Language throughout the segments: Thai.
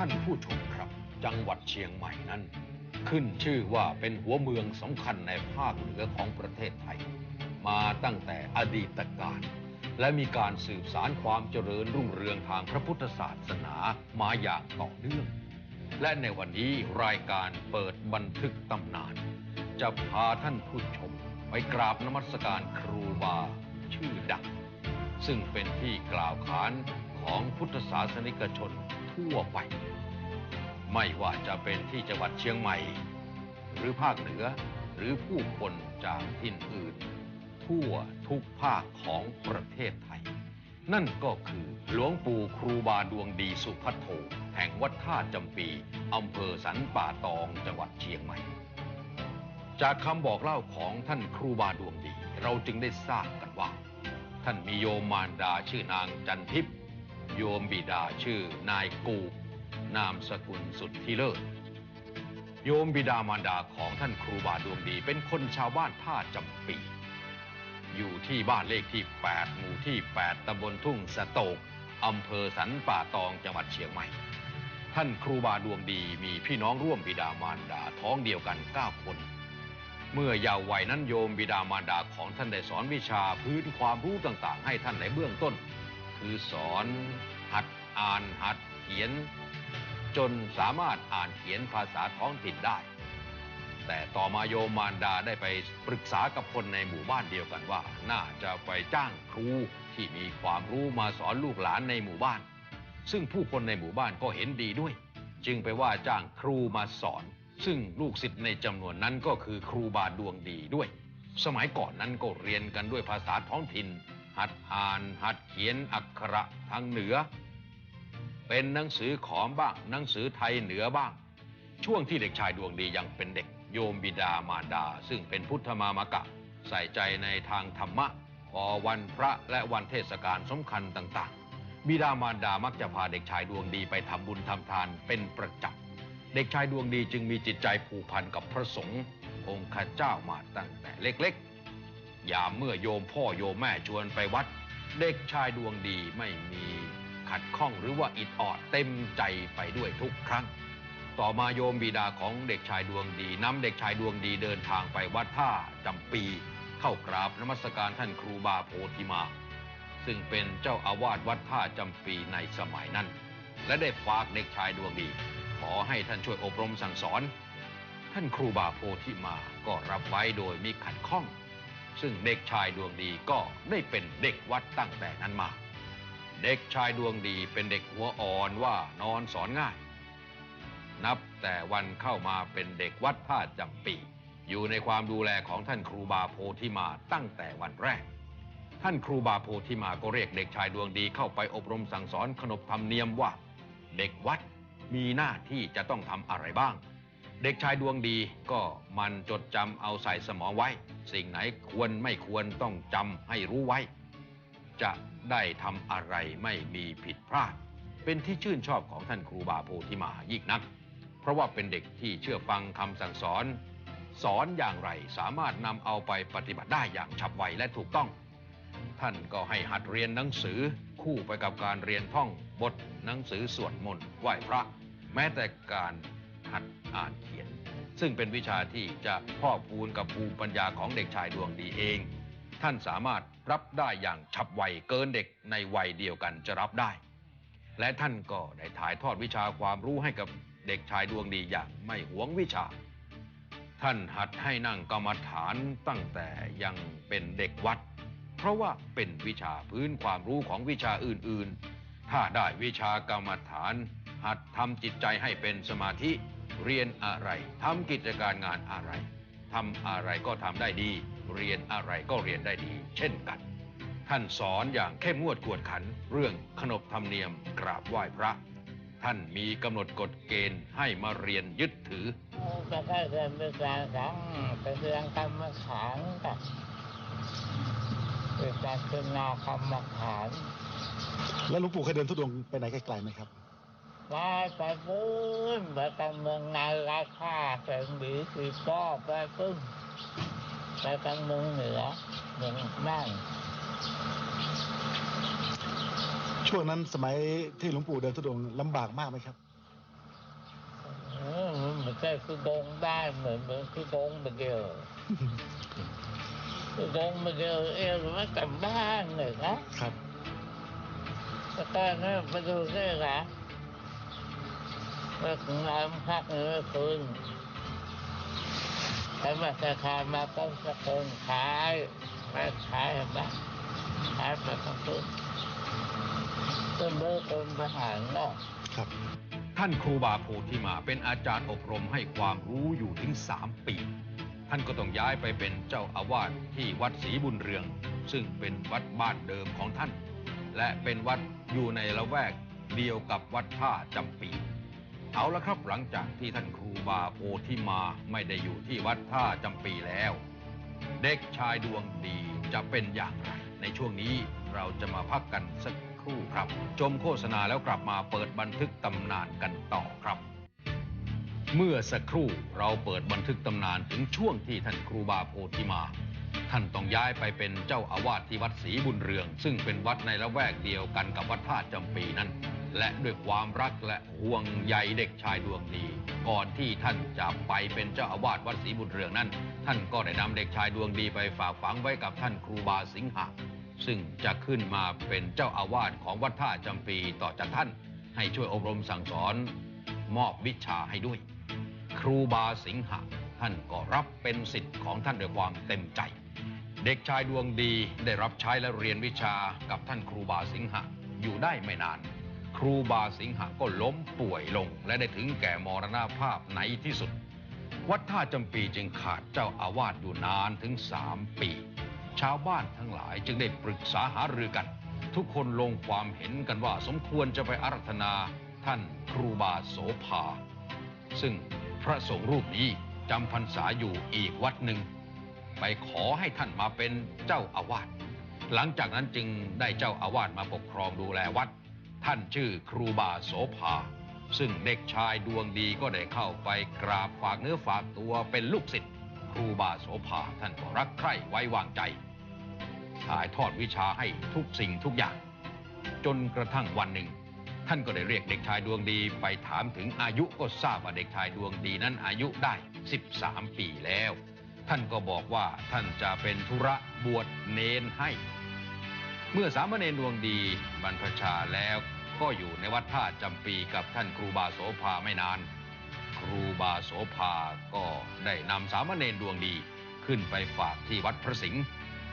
ท่านผู้ชมครับ จังหวัดเชียงใหม่นั้น ขึ้นชื่อว่าเป็นหัวเมืองสำคัญในภาคเหนือของประเทศไทย มาตั้งแต่อดีตกาลและมีการสืบสารความเจริญรุ่งเรืองทางพระพุทธศาสนามาอย่างต่อเนื่อง และในวันนี้รายการเปิดบันทึกตำนาน จะพาท่านผู้ชมไปกราบนมัสการครูบาชื่อดัง ซึ่งเป็นที่กล่าวขานของพุทธศาสนิกชน ทั่วไป ไม่ว่าจะเป็นที่จังหวัดเชียงใหม่ หรือภาคเหนือหรือผู้คนจากถิ่นอื่น ทั่วทุกภาคของประเทศไทย นั่นก็คือหลวงปู่ครูบาดวงดีสุพัทโทแห่งวัดท่าจำปีอำเภอสันป่าตองจังหวัดเชียงใหม่ จากคำบอกเล่าของท่านครูบาดวงดี เราจึงได้ทราบกันว่า ท่านมีโยมมารดาชื่อนางจันทิพย์ โยมบิดาชื่อนายกู นามสกุลสุดที่เลิศ โยมบิดามารดาของท่านครูบาดวงดี เป็นคนชาวบ้านท่าจำปี อยู่ที่บ้านเลขที่ 8 หมู่ที่ 8ตำบลทุ่งสะโตกอำเภอสันป่าตองจังหวัดเชียงใหม่ ท่านครูบาดวงดีมีพี่น้องร่วมบิดามารดาท้องเดียวกัน 9 คน เมื่อเยาว์วัยนั้นโยมบิดามารดาของท่านได้สอนวิชาพื้นความรู้ต่างๆ ให้ท่านในเบื้องต้น คือสอนหัดอ่านหัดเขียน จนสามารถอ่านเขียนภาษาท้องถิ่นได้ แต่ต่อมาโยมมารดาได้ไปปรึกษากับคนในหมู่บ้านเดียวกันว่า น่าจะไปจ้างครูที่มีความรู้มาสอนลูกหลานในหมู่บ้าน ซึ่งผู้คนในหมู่บ้านก็เห็นดีด้วย จึงไปว่าจ้างครูมาสอน ซึ่งลูกศิษย์ในจำนวนนั้นก็คือครูบาดวงดีด้วย สมัยก่อนนั้นก็เรียนกันด้วยภาษาท้องถิ่น หัดอ่านหัดเขียนอักขระทางเหนือ เป็นหนังสือขอมบ้าง หนังสือไทยเหนือบ้าง ช่วงที่เด็กชายดวงดียังเป็นเด็กโยมบิดามารดา ซึ่งเป็นพุทธมามกะ ใส่ใจในทางธรรมะ พอวันพระและวันเทศกาลสำคัญต่างๆ บิดามารดามักจะพาเด็กชายดวงดีไปทำบุญทำทานเป็นประจำ เด็กชายดวงดีจึงมีจิตใจผูกพันกับพระสงฆ์องค์ข้าเจ้ามาตั้งแต่เล็กๆ ยามเมื่อโยมพ่อโยมแม่ชวนไปวัด เด็กชายดวงดีไม่มีขัดข้องหรือว่าอิดออดเต็มใจไปด้วยทุกครั้ง ต่อมาโยมบิดาของเด็กชายดวงดีนำเด็กชายดวงดีเดินทางไปวัดท่าจำปี เข้ากราบนมัสการท่านครูบาโพธิมา ซึ่งเป็นเจ้าอาวาสวัดท่าจำปีในสมัยนั้น และได้ฝากเด็กชายดวงดี ขอให้ท่านช่วยอบรมสั่งสอน ท่านครูบาโพธิมาก็รับไว้โดยมีขัดข้อง ซึ่งเด็กชายดวงดีก็ได้เป็นเด็กวัดตั้งแต่นั้นมา เด็กชายดวงดีเป็นเด็กหัวอ่อนว่านอนสอนง่าย นับแต่วันเข้ามาเป็นเด็กวัดท่าจำปี อยู่ในความดูแลของท่านครูบาโพธิมาตั้งแต่วันแรก ท่านครูบาโพธิมาก็เรียกเด็กชายดวงดีเข้าไปอบรมสั่งสอนขนบธรรมเนียมว่า เด็กวัดมีหน้าที่จะต้องทำอะไรบ้าง เด็กชายดวงดีก็มันจดจำเอาใส่สมองไว้ สิ่งไหนควรไม่ควรต้องจำให้รู้ไว้ จะได้ทำอะไรไม่มีผิดพลาด เป็นที่ชื่นชอบของท่านครูบาโพธิมายิ่งนัก เพราะว่าเป็นเด็กที่เชื่อฟังคำสั่งสอน สอนอย่างไรสามารถนำเอาไปปฏิบัติได้อย่างฉับไวและถูกต้อง ท่านก็ให้หัดเรียนหนังสือคู่ไปกับการเรียนท่องบทหนังสือสวดมนต์ไหว้พระ แม้แต่การ หัดอ่านเขียน ซึ่งเป็นวิชาที่จะพ่อพูนกับภูมิปัญญาของเด็กชายดวงดีเอง ท่านสามารถรับได้อย่างฉับไวเกินเด็กในวัยเดียวกันจะรับได้ และท่านก็ได้ถ่ายทอดวิชาความรู้ให้กับเด็กชายดวงดีอย่างไม่หวงวิชา ท่านหัดให้นั่งกรรมฐานตั้งแต่ยังเป็นเด็กวัด เพราะว่าเป็นวิชาพื้นความรู้ของวิชาอื่น ๆ ถ้าได้วิชากรรมฐานหัดทำจิตใจให้เป็นสมาธิ เรียนอะไรทำกิจการงานอะไรทำอะไรก็ทำได้ดี เรียนอะไรก็เรียนได้ดี เช่นกัน ท่านสอนอย่างเข้มงวดกวดขัน เรื่องขนบธรรมเนียมกราบไหว้พระ ท่านมีกำหนดกฎเกณฑ์ให้มาเรียนยึดถือจะได้เรียนวิชาสังไปเรียนกรรมฐานกับวิชาพิจารณากรรมฐาน แล้วหลวงปู่เคยเดินทุดงค์ไปไหนไกลๆไหมครับ ไปไปพื้นไปทางเมืองในราคาเป็นบีสีป้อไปพึ่งไปทางเมืองเหนือเมืองนั่นช่วงนั้นสมัยที่หลวงปู่เดินทุดงลำบากมากไหมครับใจทุดงได้เหมือนเหมือนทุดงมาเดียวทุดงมาเดียวเอวไม่กลับบ้านเลยนะครับแต่ตอนนั้นมาดูได้ละ ว่าของเราพักเนื้อคืนแต่มาจะขายมาต้องสะกงขายมาขายมาขายไปทั้งคืนจนเลิกเป็นทหารนอกครับ ท่านครูบาโพธิมาเป็นอาจารย์อบรมให้ความรู้อยู่ถึง3ปี ท่านก็ต้องย้ายไปเป็นเจ้าอาวาสที่วัดศรีบุญเรือง ซึ่งเป็นวัดบ้านเดิมของท่าน และเป็นวัดอยู่ในละแวกเดียวกับวัดท่าจำปี เอาละครับหลังจากที่ท่านครูบาโพธิมาไม่ได้อยู่ที่วัดท่าจำปีแล้ว เด็กชายดวงดีจะเป็นอย่างไร ในช่วงนี้เราจะมาพักกันสักครู่ครับ ชมโฆษณาแล้วกลับมาเปิดบันทึกตำนานกันต่อครับ เมื่อสักครู่เราเปิดบันทึกตำนานถึงช่วงที่ท่านครูบาโพธิมา ท่านต้องย้ายไปเป็นเจ้าอาวาสที่วัดศรีบุญเรือง ซึ่งเป็นวัดในละแวกเดียวกันกับวัดท่าจำปีนั้น และด้วยความรักและห่วงใยเด็กชายดวงดี ก่อนที่ท่านจะไปเป็นเจ้าอาวาสวัดศรีบุญเรืองนั้น ท่านก็ได้นำเด็กชายดวงดีไปฝากฝังไว้กับท่านครูบาสิงหะซึ่งจะขึ้นมาเป็นเจ้าอาวาสของวัดท่าจำปีต่อจากท่าน ให้ช่วยอบรมสั่งสอน มอบวิชาให้ด้วย ครูบาสิงหะท่านก็รับเป็นสิทธิ์ของท่านด้วยความเต็มใจ เด็กชายดวงดีได้รับใช้และเรียนวิชากับท่านครูบาสิงหะอยู่ได้ไม่นาน ครูบาสิงหะก็ล้มป่วยลง และได้ถึงแก่มรณภาพในที่สุด วัดท่าจำปีจึงขาดเจ้าอาวาสอยู่นานถึงสามปี ชาวบ้านทั้งหลายจึงได้ปรึกษาหารือกัน ทุกคนลงความเห็นกันว่าสมควรจะไปอารัธนาท่านครูบาโสภา ซึ่งพระสงฆ์รูปนี้จำพรรษาอยู่อีกวัดหนึ่ง ไปขอให้ท่านมาเป็นเจ้าอาวาสหลังจากนั้นจึงได้เจ้าอาวาสมาปกครองดูแลวัด ท่านชื่อครูบาโสภา ซึ่งเด็กชายดวงดีก็ได้เข้าไปกราบฝากเนื้อฝากตัวเป็นลูกศิษย์ครูบาโสภาท่านก็รักใคร่ไว้วางใจถ่ายทอดวิชาให้ทุกสิ่งทุกอย่าง จนกระทั่งวันหนึ่ง ท่านก็ได้เรียกเด็กชายดวงดีไปถามถึงอายุก็ทราบว่าเด็กชายดวงดีนั้นอายุได้ 13 ปีแล้ว ท่านก็บอกว่าท่านจะเป็นธุระบวชเนนให้ เมื่อสามเณรดวงดีบรรพชาแล้วก็อยู่ในวัดท่าจำปีกับท่านครูบาโสภาไม่นาน ครูบาโสภาก็ได้นำสามเณรดวงดีขึ้นไปฝากที่วัดพระสิงห์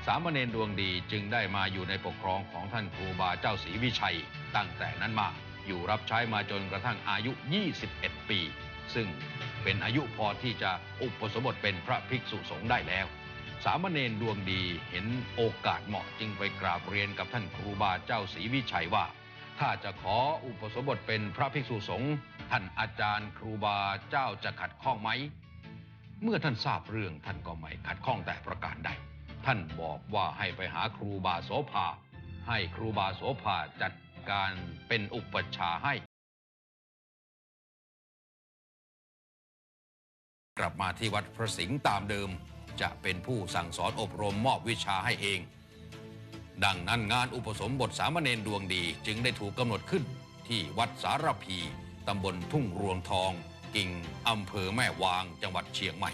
สามเณรดวงดีจึงได้มาอยู่ในปกครองของท่านครูบาเจ้าศรีวิชัย ตั้งแต่นั้นมาอยู่รับใช้มาจนกระทั่งอายุ 21 ปี ซึ่งเป็นอายุพอที่จะอุปสมบทเป็นพระภิกษุสงฆ์ได้แล้ว สามเณรดวงดีเห็นโอกาสเหมาะจึงไปกราบเรียนกับท่านครูบาเจ้าศรีวิชัยว่า ถ้าจะขออุปสมบทเป็นพระภิกษุสงฆ์ท่านอาจารย์ครูบาเจ้าจะขัดข้องไหม เมื่อท่านทราบเรื่องท่านก็ไม่ขัดข้องแต่ประการใด ท่านบอกว่าให้ไปหาครูบาโสภา ให้ครูบาโสภาจัดการเป็นอุปชาให้ กลับมาที่วัดพระสิงห์ตามเดิม จะเป็นผู้สั่งสอนอบรมมอบวิชาให้เอง ดังนั้นงานอุปสมบทสามเณรดวงดีจึงได้ถูกกำหนดขึ้นที่วัดสารพีตำบลทุ่งรวงทอง กิ่งอำเภอแม่วางจังหวัดเชียงใหม่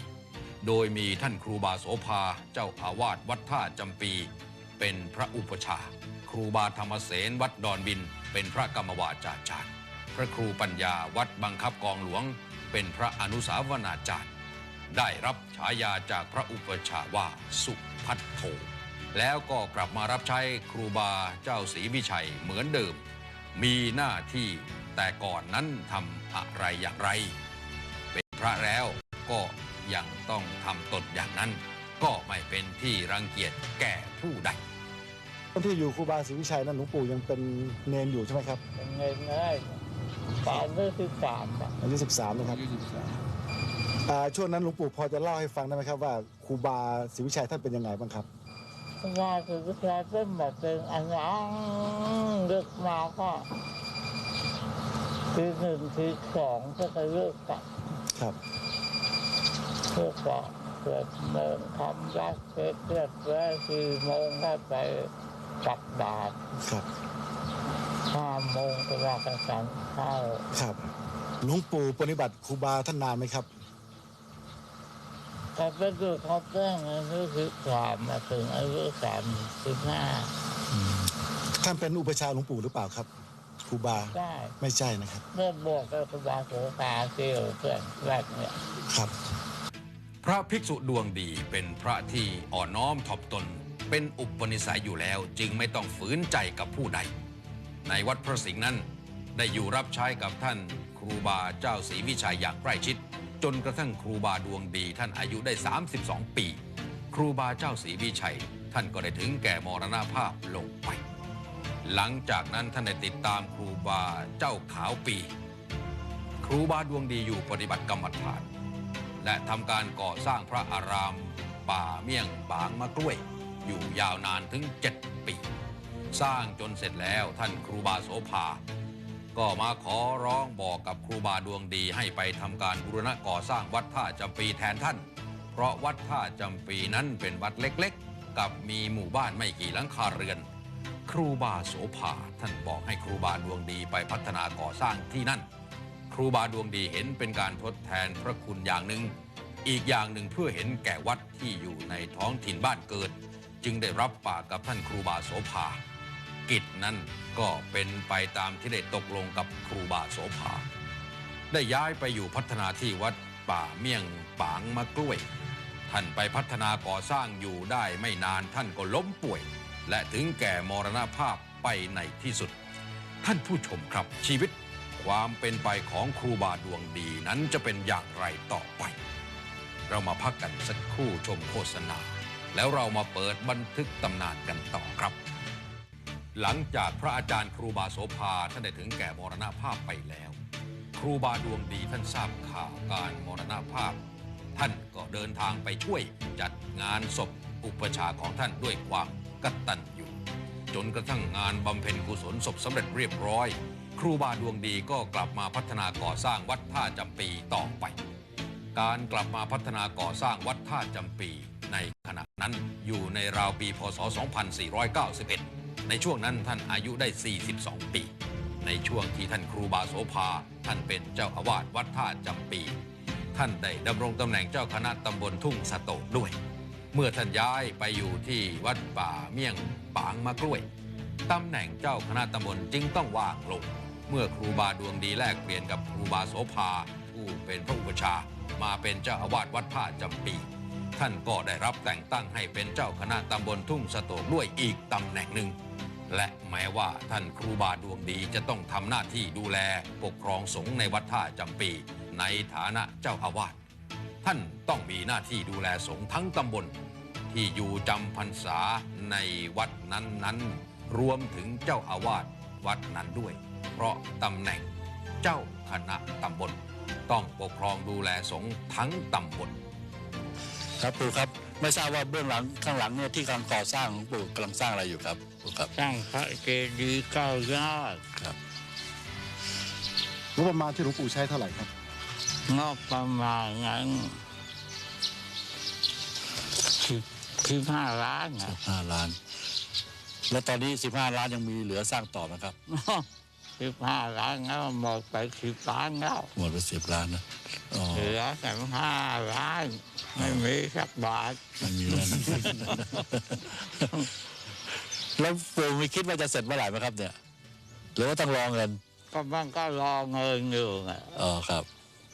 โดยมีท่านครูบาโสภาเจ้าอาวาสวัดท่าจำปี เป็นพระอุปชา ครูบาธรรมเสนวัดดอนบิน เป็นพระกรรมวาจาจารย์ พระครูปัญญาวัดบังคับกองหลวง เป็นพระอนุสาวนาจารย์ ได้รับฉายาจากพระอุปชฌาย์ว่าสุพัทโธแล้วก็กลับมารับใช้ครูบาเจ้าศรีวิชัยเหมือนเดิม มีหน้าที่แต่ก่อนนั้นทำอะไรอย่างไร เป็นพระแล้วก็ยังต้องทำตนอย่างนั้น ก็ไม่เป็นที่รังเกียจแก่ผู้ใดตอนที่อยู่ครูบาศรีวิชัยนั้นหลวงปู่ยังเป็นเนนอยู่ใช่ไหมครับเป็นเงินง่ายตอนเรื่องที่สามอะอายุ13นะครับ อ่าช่วงนั้นหลวงปู่พอจะเล่าให้ฟังได้ไหมครับว่าครูบาศรีวิชัยท่านเป็นยังไงบ้างครับ งานคือวิชาเป็นแบบเป็นอันนั้นเลือกมาก็ทีหนึ่งทีสองก็จะเลิกกันครับ เลิกกันเกิดเดินทำรักเสร็จเรียบร้อยสี่โมงก็ไปตักบาตรครับ ห้าโมงก็ว่ากันสันข้าวครับ หลวงปู่ปฏิบัติครูบาท่านนานไหมครับ ก็ไปดูเขาเพิ่งอายุสิบสามมาถึงอายุสามสิบห้าท่านเป็นอุปชฌาย์หลวงปู่หรือเปล่าครับครูบาได้ไม่ใช่นะครับเมื่อบวกกับครูบาโสภาเซลเพื่อนแรกเนี่ยครับ พระภิกษุดวงดีเป็นพระที่อ่อนน้อมถ่อมตน เป็นอุปนิสัยอยู่แล้ว จึงไม่ต้องฝืนใจกับผู้ใด ในวัดพระสิงห์นั้นได้อยู่รับใช้กับท่านครูบาเจ้าศรีวิชัยอย่างใกล้ชิด จนกระทั่งครูบาดวงดีท่านอายุได้ 32 ปี ครูบาเจ้าศรีวิชัย ท่านก็ได้ถึงแก่มรณภาพลงไป หลังจากนั้นท่านได้ติดตามครูบาเจ้าขาวปี ครูบาดวงดีอยู่ปฏิบัติกรรมฐาน และทำการก่อสร้างพระอาราม ป่าเมี่ยงบางมะกล้วย อยู่ยาวนานถึง 7 ปี สร้างจนเสร็จแล้วท่านครูบาโสภา ก็มาขอร้องบอกกับครูบาดวงดีให้ไปทำการบูรณะก่อสร้างวัดท่าจำปีแทนท่าน เพราะวัดท่าจำปีนั้นเป็นวัดเล็กๆ กับมีหมู่บ้านไม่กี่หลังคาเรือน ครูบาโสภาท่านบอกให้ครูบาดวงดีไปพัฒนาก่อสร้างที่นั่น ครูบาดวงดีเห็นเป็นการทดแทนพระคุณอย่างหนึ่ง อีกอย่างหนึ่งเพื่อเห็นแก่วัดที่อยู่ในท้องถิ่นบ้านเกิด จึงได้รับปากกับท่านครูบาโสภา กิจนั้นก็เป็นไปตามที่ได้ตกลงกับครูบาโสภา ได้ย้ายไปอยู่พัฒนาที่วัดป่าเมี่ยงปางมะกล้วย ท่านไปพัฒนาก่อสร้างอยู่ได้ไม่นานท่านก็ล้มป่วย และถึงแก่มรณภาพไปในที่สุด ท่านผู้ชมครับชีวิตความเป็นไปของครูบาดวงดีนั้นจะเป็นอย่างไรต่อไป เรามาพักกันสักครู่ชมโฆษณา แล้วเรามาเปิดบันทึกตำนานกันต่อครับ หลังจากพระอาจารย์ครูบาโสภาท่านได้ถึงแก่มรณภาพไปแล้ว ครูบาดวงดีท่านทราบข่าวการมรณภาพ ท่านก็เดินทางไปช่วยจัดงานศพอุปชาของท่านด้วยความกตัญญูจนกระทั่งงานบำเพ็ญกุศลศพสำเร็จเรียบร้อย ครูบาดวงดีก็กลับมาพัฒนาก่อสร้างวัดท่าจำปีต่อไป การกลับมาพัฒนาก่อสร้างวัดท่าจำปีในขณะนั้นอยู่ในราวปีพศ 2491 ในช่วงนั้นท่านอายุได้ 42 ปี ในช่วงที่ท่านครูบาโสภา ท่านเป็นเจ้าอาวาสวัดท่าจำปี ท่านได้ดำรงตำแหน่งเจ้าคณะตำบลทุ่งสะโตกด้วย เมื่อท่านย้ายไปอยู่ที่วัดป่าเมี่ยงปางมะกล้วยตำแหน่งเจ้าคณะตำบลจึงต้องว่างลง เมื่อครูบาดวงดีแลกเปลี่ยนกับครูบาโสภาผู้เป็นพระอุปชามาเป็นเจ้าอาวาสวัดท่าจำปี ท่านก็ได้รับแต่งตั้งให้เป็นเจ้าคณะตำบลทุ่งสะโตกด้วยอีกตำแหน่งหนึ่ง และแม้ว่าท่านครูบาดวงดีจะต้องทำหน้าที่ดูแลปกครองสงฆ์ในวัดท่าจำปี ในฐานะเจ้าอาวาสท่านต้องมีหน้าที่ดูแลสงฆ์ทั้งตำบล ที่อยู่จำพรรษาในวัดนั้นๆ รวมถึงเจ้าอาวาสวัดนั้นด้วย เพราะตำแหน่งเจ้าคณะตำบล ต้องปกครองดูแลสงฆ์ทั้งตำบล ครับปู่ครับไม่ทราบว่าเบื้องหลังข้างหลังเนี่ยที่กำลังก่อสร้างหลวงปู่กำลังสร้างอะไรอยู่ครับปู่ครับสร้างพระเจดีย์เก้ายอดครับงบประมาณที่หลวงปู่ใช้เท่าไหร่ครับงบประมาณนั้นสิบสิบห้าล้านนะห้าล้าน แล้วตอนนี้15ล้านยังมีเหลือสร้างต่อไหมครับสิบห้าล้านแล้วหมดไปสิบล้านแล้วหมดไปสิบล้านนะอ๋อเหลือแต่ห้าล้าน ไม่มีสักบาทไม่มีแล้วนะแล้วปู่มีคิดว่าจะเสร็จเมื่อไหร่ไหมครับ เนี่ย หรือว่าต้องรอเงิน ก็มันก็รอเงินอยู่ไงอ๋อครับ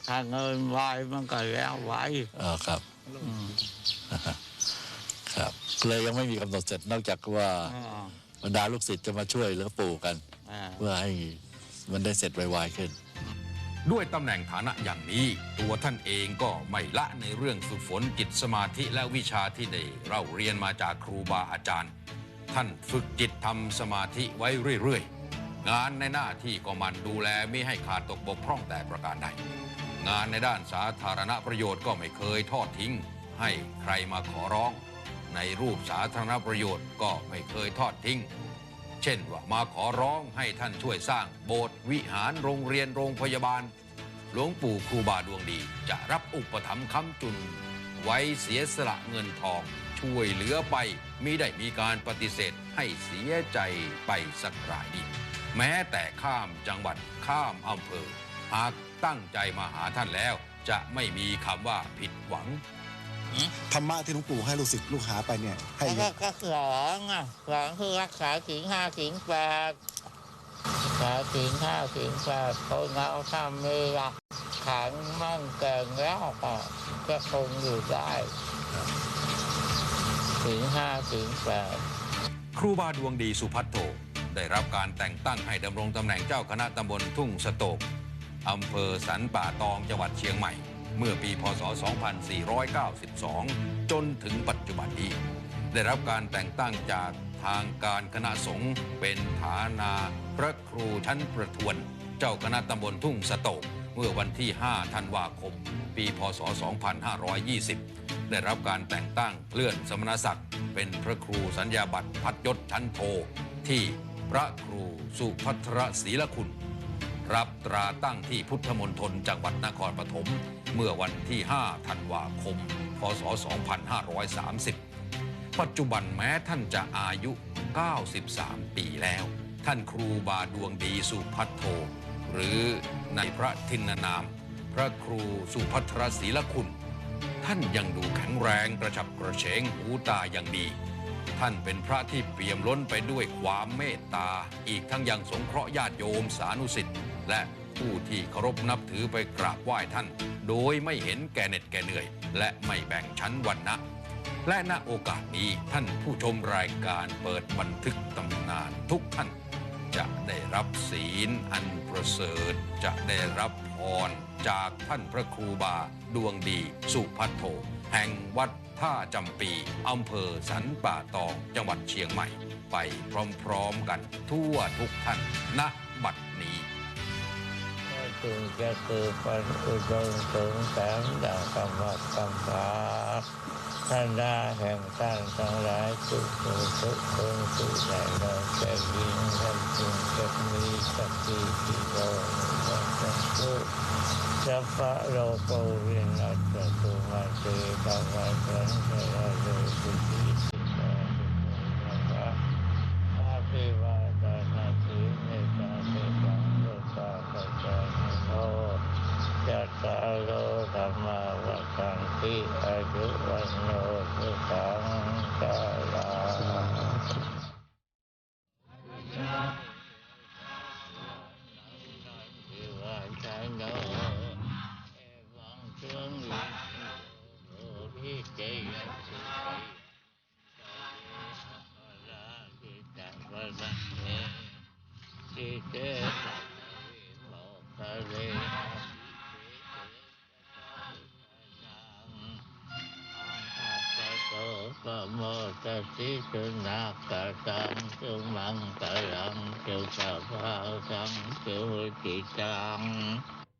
ถ้าเงินไวมันก็แล้วไวอ๋อครับอืมครับเลยยังไม่มีกำหนดเสร็จนอกจากว่าอ่าบรรดาลูกศิษย์จะมาช่วยเหลือปู่กันอ่าเพื่อให้มันได้เสร็จไวๆขึ้น ด้วยตำแหน่งฐานะอย่างนี้ ตัวท่านเองก็ไม่ละในเรื่องฝึกฝนจิตสมาธิและวิชาที่ได้เราเรียนมาจากครูบาอาจารย์ ท่านฝึกจิตทำสมาธิไว้เรื่อยๆ งานในหน้าที่ก็มันดูแลไม่ให้ขาดตกบกพร่องแต่ประการใดงานในด้านสาธารณประโยชน์ก็ไม่เคยทอดทิ้ง ให้ใครมาขอร้อง ในรูปสาธารณประโยชน์ก็ไม่เคยทอดทิ้ง เช่นว่ามาขอร้องให้ท่านช่วยสร้างโบสถ์วิหารโรงเรียนโรงพยาบาล หลวงปู่ครูบาดวงดี จะรับอุปถัมภ์ค้ำจุน ไว้เสียสละเงินทอง ช่วยเหลือไปมิได้มีการปฏิเสธให้เสียใจไปสักรายดีแม้แต่ข้ามจังหวัดข้ามอำเภอ หากตั้งใจมาหาท่านแล้ว จะไม่มีคำว่าผิดหวัง หืม ธรรมะที่หลวงปู่ให้ลูกศิษย์ลูกหาไปเนี่ยให้แล้วก็ก็สอนอะสอนคือรักษาศีลห้าศีลแปดรักษาศีลห้าศีลแปดคนเราทำมีหลักฐานมั่นแก่งแล้วก็ก็คงอยู่ได้ศีลห้าศีลแปด ครูบาดวงดีสุพัทโทได้รับการแต่งตั้งให้ดำรงตำแหน่งเจ้าคณะตำบลทุ่งสโตกอำเภอสันป่าตองจังหวัดเชียงใหม่ เมื่อปีพศ 2492 จนถึงปัจจุบันนี้ ได้รับการแต่งตั้งจากทางการคณะสงฆ์เป็นฐานาพระครูชั้นประทวน เจ้าคณะตำบลทุ่งสโตกเมื่อวันที่ 5 ธันวาคม ปี พศ 2520 ได้รับการแต่งตั้งเลื่อนสมณศักดิ์เป็นพระครูสัญญาบัตรพัดยศชั้นโท ที่พระครูสุพัทรศรีละคุณ รับตราตั้งที่พุทธมณฑลจังหวัดนครปฐม เมื่อวันที่ 5 ธันวาคม พศ 2530 ปัจจุบันแม้ท่านจะอายุ 93 ปีแล้ว ท่านครูบาดวงดีสุพัทโท หรือในพระทินนาม พระครูสุพัทรศรีละคุณ ท่านยังดูแข็งแรงกระฉับกระเฉงหูตาอย่างดี ท่านเป็นพระที่เปี่ยมล้นไปด้วยความเมตตา อีกทั้งยังสงเคราะห์ญาติโยมสานุสิทธิ์และ ผู้ที่เคารพนับถือไปกราบไหว้ท่าน โดยไม่เห็นแก่เหน็ดแก่เหนื่อย และไม่แบ่งชั้นวรรณะและณโอกาสนี้ท่านผู้ชมรายการเปิดบันทึกตำนานทุกท่าน จะได้รับศีลอันประเสริฐ จะได้รับพรจากท่านพระครูบา ดวงดีสุพัทโทแห่งวัดท่าจำปีอำเภอสันป่าตองจังหวัดเชียงใหม่ ไปพร้อมๆกันทั่วทุกท่านณบัดนี้ จึงจะคือปันอุดมถึงแสงดังกำมัดกำพร้าท่านดาแห่งท่านทั้งหลายทุกทุกทุกคนทุกในเราจะยิ่งท่านจึงจะมีสติปิโลวัฏทุกสัพพะโลกวินัสตุมาเตภวันตันตระโลสุติ ตัสสิสุนัขกะตังสุมังกะลั